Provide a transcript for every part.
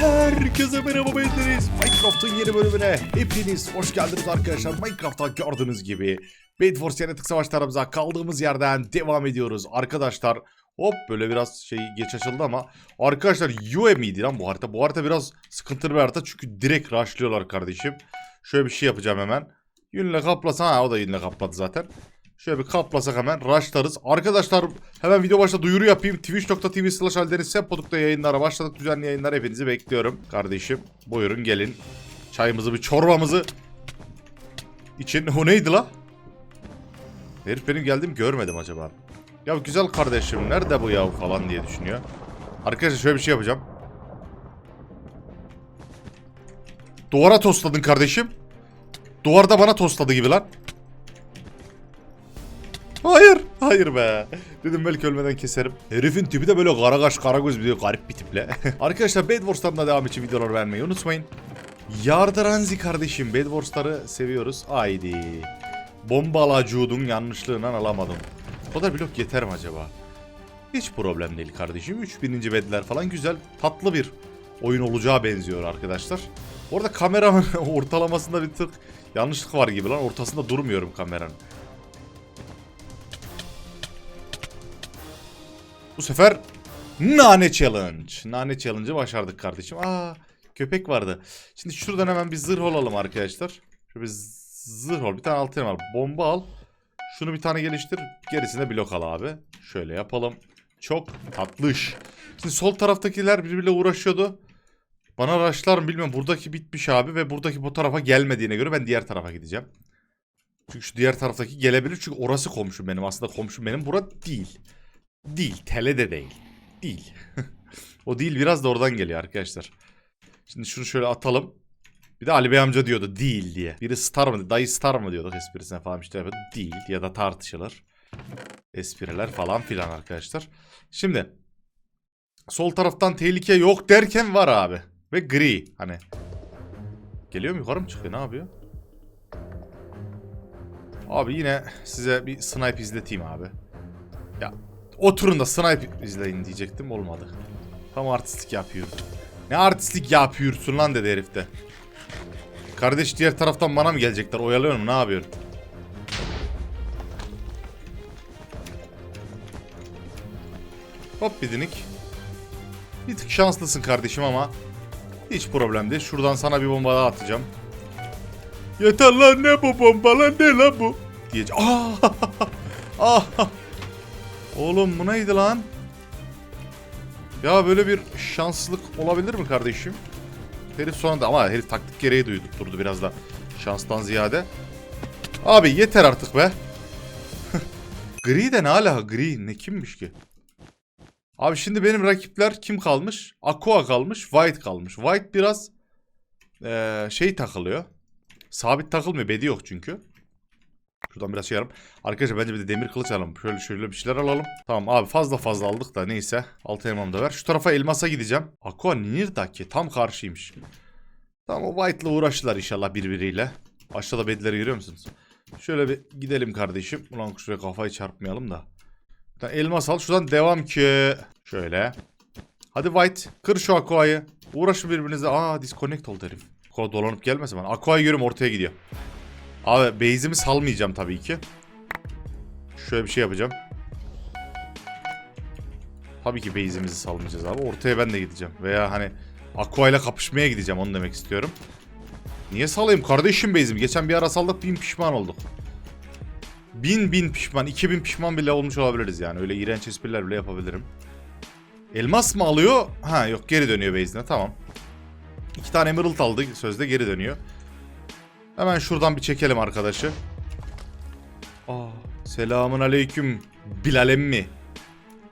Herkese merhaba bendeniz. Minecraft'ın yeni bölümüne hepiniz hoş geldiniz arkadaşlar. Minecraft'ta gördüğünüz gibi Bed Wars yaratık savaşlarımıza kaldığımız yerden devam ediyoruz. Arkadaşlar hop böyle biraz şey geç açıldı ama arkadaşlar UE miydi lan bu harita? Bu harita biraz sıkıntılı bir harita çünkü direkt rushlıyorlar kardeşim. Şöyle bir şey yapacağım hemen. Yünle kaplasa ha o da yünle kapladı zaten. Şöyle bir kaplasak hemen rushlarız. Arkadaşlar hemen video başta duyuru yapayım. Twitch.tv slash Aldeniz Sempoduk'ta yayınlara başladık. Düzenli yayınlar hepinizi bekliyorum. Kardeşim buyurun gelin. Çayımızı bir çorbamızı için. O neydi la? Herif benim geldiğimi görmedim acaba. Ya güzel kardeşim nerede bu yav falan diye düşünüyor. Arkadaşlar şöyle bir şey yapacağım. Duvara tosladın kardeşim. Duvarda bana tosladı gibi lan. Hayır. Hayır be. Dedim belki ölmeden keserim. Herifin tipi de böyle kara kaş kara göz bir garip bir tiple. Arkadaşlar Bed Wars'tan da devam için videolar vermeyi unutmayın. Yardıranzi kardeşim Bed Wars'ları seviyoruz. Haydi. Bombalacudun yanlışlığından alamadım. Bu kadar blok yeter mi acaba? Hiç problem değil kardeşim. 3000. bedler falan güzel tatlı bir oyun olacağı benziyor arkadaşlar. Orada kameramın ortalamasında bir tık yanlışlık var gibi lan. Ortasında durmuyorum kameranın. Bu sefer nane challenge. Nane challenge'ı başardık kardeşim. Aa köpek vardı. Şimdi şuradan hemen bir zırh olalım arkadaşlar. Şöyle bir zırh ol. Bir tane altın var. Bomba al. Şunu bir tane geliştir. Gerisine blok al abi. Şöyle yapalım. Çok tatlış. Şimdi sol taraftakiler birbiriyle uğraşıyordu. Bana raşlar mı bilmiyorum. Buradaki bitmiş abi ve buradaki bu tarafa gelmediğine göre ben diğer tarafa gideceğim. Çünkü şu diğer taraftaki gelebilir. Çünkü orası komşum benim. Aslında komşum benim. Bura değil. Değil. Tele de değil. Değil. o değil biraz da oradan geliyor arkadaşlar. Şimdi şunu şöyle atalım. Bir de Ali Bey amca diyordu değil diye. Biri star mı? Dayı star mı diyorduk esprisine falan işte değil ya da tartışılır. Espriler falan filan arkadaşlar. Şimdi sol taraftan tehlike yok derken var abi. Ve gri hani. Geliyor mu yukarı mı çıkıyor ne yapıyor? Abi yine size bir snipe izleteyim abi. Ya oturun da snipe izleyin diyecektim olmadı. Tam artistlik yapıyordu. Ne artistlik yapıyorsun lan dedi herif de. Kardeş diğer taraftan bana mı gelecekler? Oyalıyorum ne yapıyorum? Hop bir dinik. Bir tık şanslısın kardeşim ama hiç problem değil. Şuradan sana bir bomba daha atacağım. Yeter lan ne bu bomba lan ne lan bu? Diyeceğim. Ah! ah! Oğlum bu neydi lan? Ya böyle bir şanslılık olabilir mi kardeşim? Herif sonunda ama herif taktik gereği duyduk durdu biraz da şanstan ziyade. Abi yeter artık be. gri de ne hala gri ne kimmiş ki? Abi şimdi benim rakipler kim kalmış? Aqua kalmış, White kalmış. White biraz eee, şey takılıyor. Sabit takılmıyor, bedi yok çünkü. Şuradan biraz şey alalım. Arkadaşlar bence bir de demir kılıç alalım. Şöyle şöyle bir şeyler alalım. Tamam abi fazla fazla aldık da neyse. Altı elmamı da ver. Şu tarafa elmasa gideceğim. Aqua Nirdaki tam karşıymış. Tamam o White'la uğraştılar inşallah birbiriyle. Aşağıda bedleri görüyor musunuz? Şöyle bir gidelim kardeşim. Ulan şuraya kafayı çarpmayalım da. Tane elmas al. Şuradan devam ki. Şöyle. Hadi White. Kır şu Aqua'yı. Uğraşın birbirinizle. Aa disconnect oldu herif. Aqua dolanıp gelmesin bana. Aqua'yı görüyorum ortaya gidiyor. Abi base'imi salmayacağım tabii ki. Şöyle bir şey yapacağım. Tabii ki base'imizi salmayacağız abi. Ortaya ben de gideceğim. Veya hani Aqua ile kapışmaya gideceğim onu demek istiyorum. Niye salayım kardeşim base'imi? Geçen bir ara saldık bin pişman olduk. Bin bin pişman, iki bin pişman bile olmuş olabiliriz yani. Öyle iğrenç espriler bile yapabilirim. Elmas mı alıyor? Ha yok geri dönüyor base'ine tamam. İki tane emerald aldı sözde geri dönüyor. Hemen şuradan bir çekelim arkadaşı. Aa, selamun aleyküm Bilal emmi.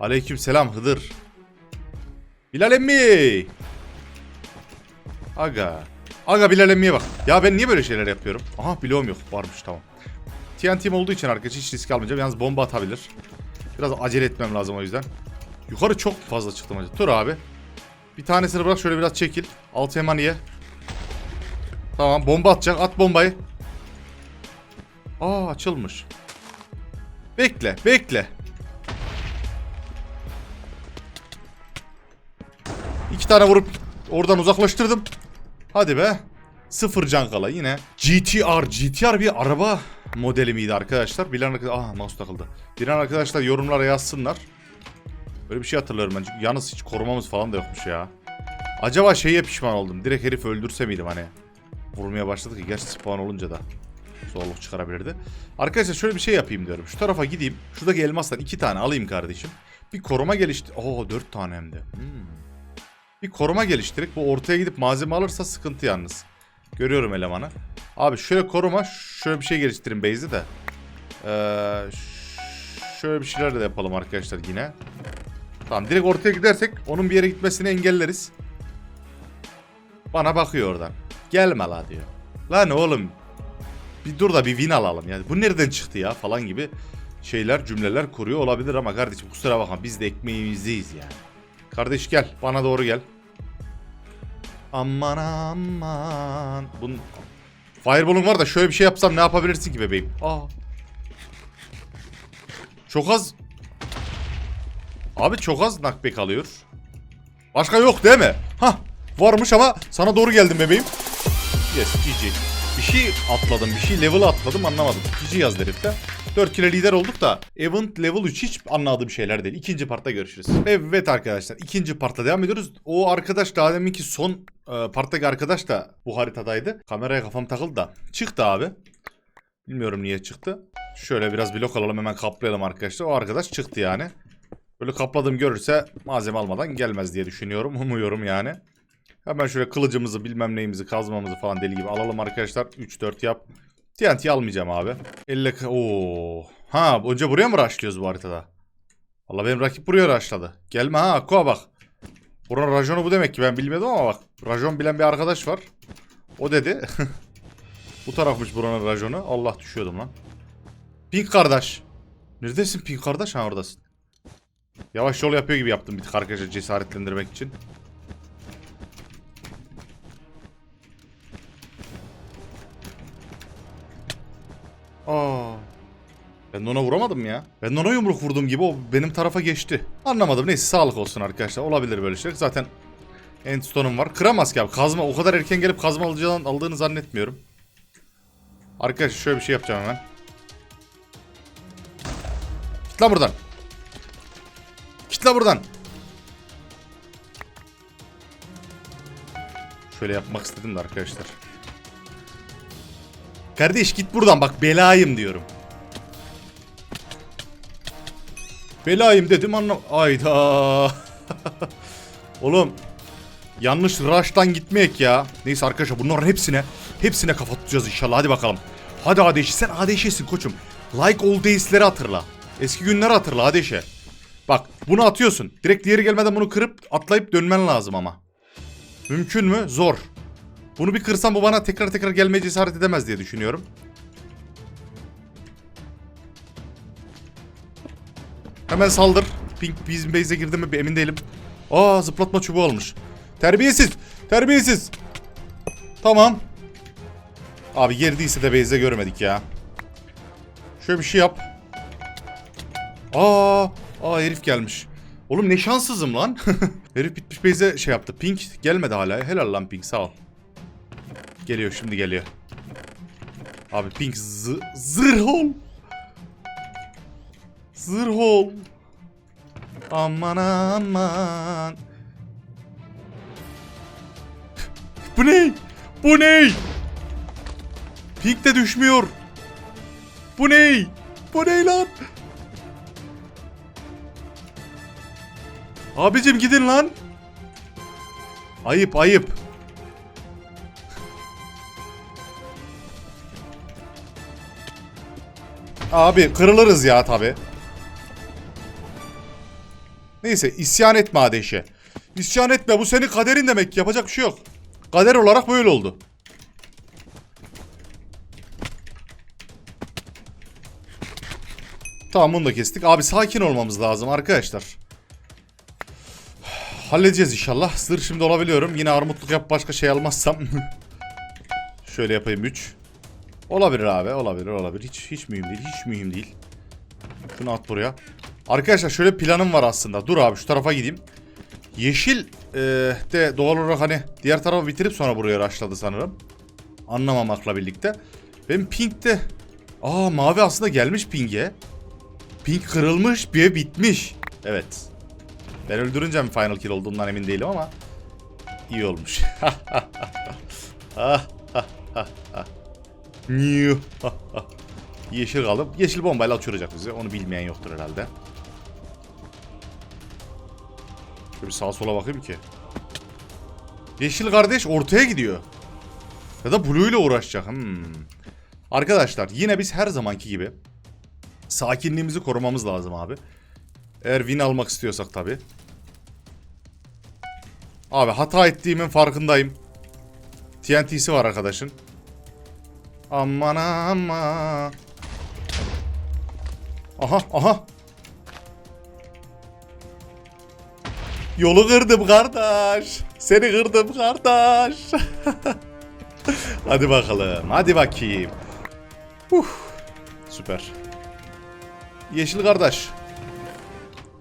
Aleyküm selam Hıdır. Bilal emmi. Aga. Aga Bilal emmiye bak. Ya ben niye böyle şeyler yapıyorum? Aha bloğum yok. Varmış tamam. TNT'm olduğu için arkadaşlar hiç risk almayacağım. Yalnız bomba atabilir. Biraz acele etmem lazım o yüzden. Yukarı çok fazla çıktım acaba. Dur abi. Bir tanesini bırak şöyle biraz çekil. Altı emaniye. Tamam bomba atacak. At bombayı. Aa açılmış. Bekle bekle. İki tane vurup Oradan uzaklaştırdım. Hadi be. Sıfır can kala yine. GTR. GTR bir araba modeli miydi arkadaşlar? Bilen arkadaşlar... Ah mouse takıldı. Bilen arkadaşlar yorumlara yazsınlar. Böyle bir şey hatırlıyorum ben. Yalnız hiç korumamız falan da yokmuş ya. Acaba şeye pişman oldum. Direkt herif öldürse miydim hani? Vurmaya başladık gerçi spawn olunca da zorluk çıkarabilirdi. Arkadaşlar şöyle bir şey yapayım diyorum. Şu tarafa gideyim. Şuradaki elmastan iki tane alayım kardeşim. Bir koruma geliştir... Oo dört tane hem de. Hmm. Bir koruma geliştirip bu ortaya gidip malzeme alırsa sıkıntı yalnız. Görüyorum elemanı. Abi şöyle koruma şöyle bir şey geliştirin base'i de. Ee, şöyle bir şeyler de yapalım arkadaşlar yine. Tamam direkt ortaya gidersek onun bir yere gitmesini engelleriz. Bana bakıyor oradan. Gelme la diyor. Lan oğlum bir dur da bir win alalım yani. Bu nereden çıktı ya falan gibi şeyler cümleler kuruyor olabilir ama kardeşim kusura bakma biz de ekmeğimizdeyiz yani. Kardeş gel bana doğru gel. Aman aman. Bunun Fireball'un var da şöyle bir şey yapsam ne yapabilirsin ki bebeğim? Aa. Çok az Abi çok az knockback alıyor. Başka yok değil mi? Hah varmış ama sana doğru geldim bebeğim. Yes GG. Bir şey atladım bir şey level atladım anlamadım. GG yaz herifte. 4 kilo lider olduk da Event level 3 hiç anladığım şeyler değil. İkinci partta görüşürüz. Evet arkadaşlar ikinci partta devam ediyoruz. O arkadaş daha deminki son e, parttaki arkadaş da bu haritadaydı. Kameraya kafam takıldı da. Çıktı abi. Bilmiyorum niye çıktı. Şöyle biraz blok alalım hemen kaplayalım arkadaşlar. O arkadaş çıktı yani. Böyle kapladım görürse malzeme almadan gelmez diye düşünüyorum. Umuyorum yani. Hemen şöyle kılıcımızı bilmem neyimizi kazmamızı falan deli gibi alalım arkadaşlar. 3-4 yap. TNT almayacağım abi. 50 k- Oo. Ha önce buraya mı rushlıyoruz bu haritada? Valla benim rakip buraya rushladı. Gelme ha Aqua bak. Buranın rajonu bu demek ki ben bilmiyordum ama bak. Rajon bilen bir arkadaş var. O dedi. bu tarafmış buranın rajonu. Allah düşüyordum lan. Pink kardeş. Neredesin Pink kardeş? Ha oradasın. Yavaş yol yapıyor gibi yaptım bir tık arkadaşlar cesaretlendirmek için. Aa. Ben de ona vuramadım ya. Ben de ona yumruk vurduğum gibi o benim tarafa geçti. Anlamadım. Neyse sağlık olsun arkadaşlar. Olabilir böyle şeyler. Zaten endstone'um var. Kıramaz ki abi. Kazma o kadar erken gelip kazma alacağını, aldığını zannetmiyorum. Arkadaşlar şöyle bir şey yapacağım hemen. Git lan buradan. Git buradan. Şöyle yapmak istedim de arkadaşlar. Kardeş git buradan bak belayım diyorum. Belayım dedim anlam... Ayda. Oğlum. Yanlış rush'tan gitmeyek ya. Neyse arkadaşlar bunların hepsine hepsine kafa tutacağız inşallah. Hadi bakalım. Hadi Adeşi sen Adeşi'sin koçum. Like old days'leri hatırla. Eski günleri hatırla Adeşe. Bak bunu atıyorsun. Direkt diğeri gelmeden bunu kırıp atlayıp dönmen lazım ama. Mümkün mü? Zor. Bunu bir kırsam bu bana tekrar tekrar gelmeye cesaret edemez diye düşünüyorum. Hemen saldır. Pink bizim base'e girdi mi emin değilim. Aa zıplatma çubuğu olmuş. Terbiyesiz. Terbiyesiz. Tamam. Abi girdiyse de base'e görmedik ya. Şöyle bir şey yap. Aa, aa herif gelmiş. Oğlum ne şanssızım lan. herif bitmiş base'e şey yaptı. Pink gelmedi hala. Helal lan Pink sağ ol. Geliyor şimdi geliyor. Abi Pink zı zırh ol. Zırh ol. Aman aman. Bu ne? Bu ne? Pink de düşmüyor. Bu ne? Bu ne lan? Abicim gidin lan. Ayıp ayıp. Abi kırılırız ya tabi. Neyse isyan etme Adeşe. İsyan etme bu senin kaderin demek yapacak bir şey yok. Kader olarak böyle oldu. Tamam bunu da kestik. Abi sakin olmamız lazım arkadaşlar. Halledeceğiz inşallah. Sır şimdi olabiliyorum. Yine armutluk yap başka şey almazsam. Şöyle yapayım 3. Olabilir abi olabilir olabilir. Hiç hiç mühim değil hiç mühim değil. Şunu at buraya. Arkadaşlar şöyle planım var aslında. Dur abi şu tarafa gideyim. Yeşil e, de doğal olarak hani diğer tarafı bitirip sonra buraya rushladı sanırım. Anlamamakla birlikte. Ben pinkte... Aa mavi aslında gelmiş pinge. Pink kırılmış bir bitmiş. Evet. Ben öldürünce mi final kill olduğundan emin değilim ama iyi olmuş. New. Yeşil kalıp yeşil bombayla uçuracak bizi. Onu bilmeyen yoktur herhalde. Şöyle bir sağa sola bakayım ki. Yeşil kardeş ortaya gidiyor. Ya da Blue ile uğraşacak. Hmm. Arkadaşlar yine biz her zamanki gibi sakinliğimizi korumamız lazım abi. Eğer win almak istiyorsak tabi. Abi hata ettiğimin farkındayım. TNT'si var arkadaşın. Aman ama. Aha aha. Yolu kırdım kardeş. Seni kırdım kardeş. hadi bakalım. Hadi bakayım. Uh. Süper. Yeşil kardeş.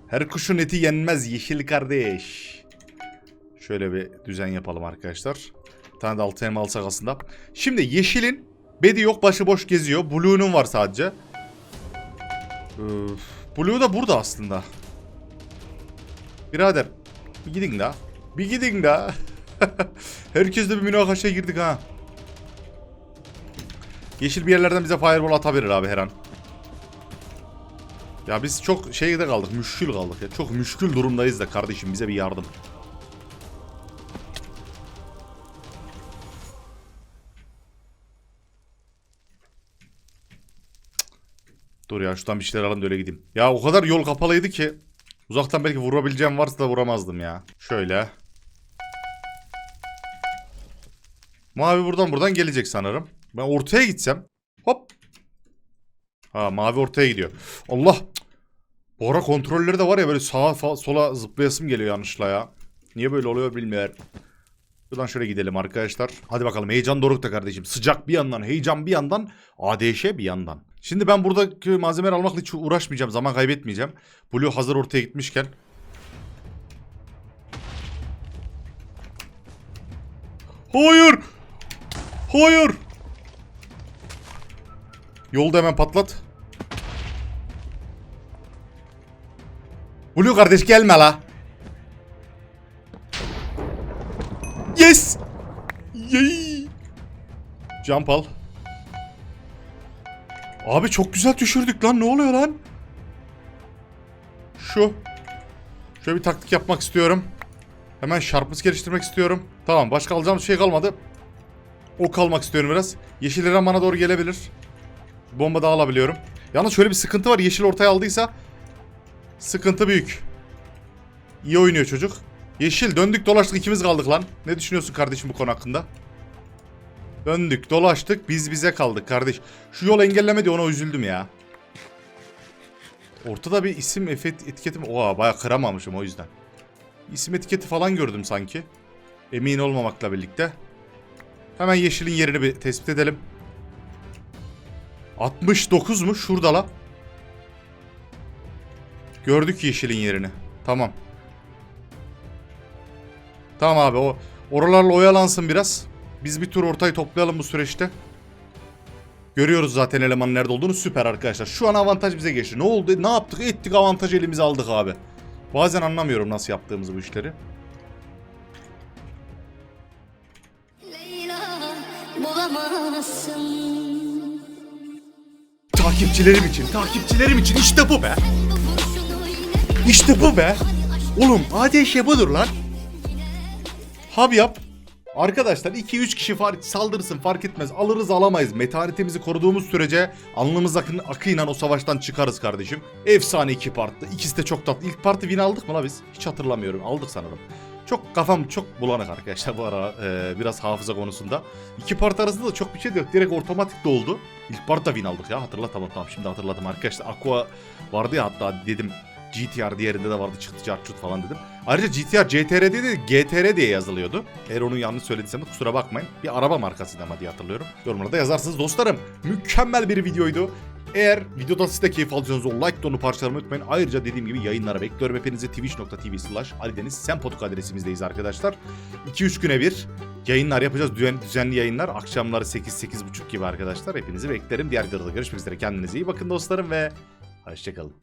Her kuşun eti yenmez yeşil kardeş. Şöyle bir düzen yapalım arkadaşlar. Bir tane de altı alsak aslında. Şimdi yeşilin bedi yok başıboş geziyor. Blue'nun var sadece. Üf, Blue da burada aslında. Birader bir gidin da. Bir gidin da. Herkesle bir münakaşaya girdik ha. Yeşil bir yerlerden bize fireball atabilir abi her an. Ya biz çok şeyde kaldık, müşkül kaldık ya. Çok müşkül durumdayız da kardeşim bize bir yardım. Dur ya şuradan bir şeyler alalım da öyle gideyim. Ya o kadar yol kapalıydı ki. Uzaktan belki vurabileceğim varsa da vuramazdım ya. Şöyle. Mavi buradan buradan gelecek sanırım. Ben ortaya gitsem. Hop. Ha mavi ortaya gidiyor. Allah. Bu ara kontrolleri de var ya böyle sağa sola zıplayasım geliyor yanlışla ya. Niye böyle oluyor bilmiyorum. Buradan şöyle gidelim arkadaşlar. Hadi bakalım heyecan dorukta kardeşim. Sıcak bir yandan, heyecan bir yandan, ADŞ bir yandan. Şimdi ben buradaki malzemeleri almakla hiç uğraşmayacağım. Zaman kaybetmeyeceğim. Blue hazır ortaya gitmişken. Hayır! Hayır! Yolda hemen patlat. Blue kardeş gelme la. Yes! Yay! Jump al. Abi çok güzel düşürdük lan. Ne oluyor lan? Şu. Şöyle bir taktik yapmak istiyorum. Hemen sharpness geliştirmek istiyorum. Tamam başka alacağım şey kalmadı. Ok almak istiyorum biraz. Yeşil bana doğru gelebilir. Bomba da alabiliyorum. Yalnız şöyle bir sıkıntı var. Yeşil ortaya aldıysa sıkıntı büyük. İyi oynuyor çocuk. Yeşil döndük dolaştık ikimiz kaldık lan. Ne düşünüyorsun kardeşim bu konu hakkında? Döndük dolaştık biz bize kaldık kardeş. Şu yol engellemedi ona üzüldüm ya. Ortada bir isim efet etiketim. Oha baya kıramamışım o yüzden. İsim etiketi falan gördüm sanki. Emin olmamakla birlikte. Hemen yeşilin yerini bir tespit edelim. 69 mu? Şurada la. Gördük yeşilin yerini. Tamam. Tamam abi o oralarla oyalansın biraz. Biz bir tur ortayı toplayalım bu süreçte. Görüyoruz zaten elemanın nerede olduğunu. Süper arkadaşlar. Şu an avantaj bize geçti. Ne oldu? Ne yaptık? Ettik avantaj elimize aldık abi. Bazen anlamıyorum nasıl yaptığımızı bu işleri. Takipçilerim için, takipçilerim için işte bu be. İşte bu be. Oğlum ADŞ budur lan. Hab yap. Arkadaşlar 2-3 kişi fark, saldırsın fark etmez. Alırız alamayız. Metanetimizi koruduğumuz sürece alnımız akın, akıyla o savaştan çıkarız kardeşim. Efsane iki partı. İkisi de çok tatlı. İlk partı win aldık mı la biz? Hiç hatırlamıyorum. Aldık sanırım. Çok kafam çok bulanık arkadaşlar bu ara e, biraz hafıza konusunda. İki part arasında da çok bir şey de yok. Direkt otomatik doldu. İlk part da win aldık ya hatırla tamam tamam şimdi hatırladım arkadaşlar. Aqua vardı ya hatta dedim GTR diğerinde de vardı çıktı cartçut falan dedim. Ayrıca GTR CTR değil de GTR diye yazılıyordu. Eğer onu yanlış söylediysem de kusura bakmayın. Bir araba markasıydı ama diye hatırlıyorum. Yorumlarda yazarsınız dostlarım. Mükemmel bir videoydu. Eğer videodan siz de keyif alıyorsanız o like tonu parçalamayı unutmayın. Ayrıca dediğim gibi yayınlara bekliyorum. Hepinizi twitch.tv slash alideniz sempoduk adresimizdeyiz arkadaşlar. 2-3 güne bir yayınlar yapacağız. Düzen, düzenli yayınlar. Akşamları 8-8.30 gibi arkadaşlar. Hepinizi beklerim. Diğer videoda görüşmek üzere. Kendinize iyi bakın dostlarım ve hoşçakalın.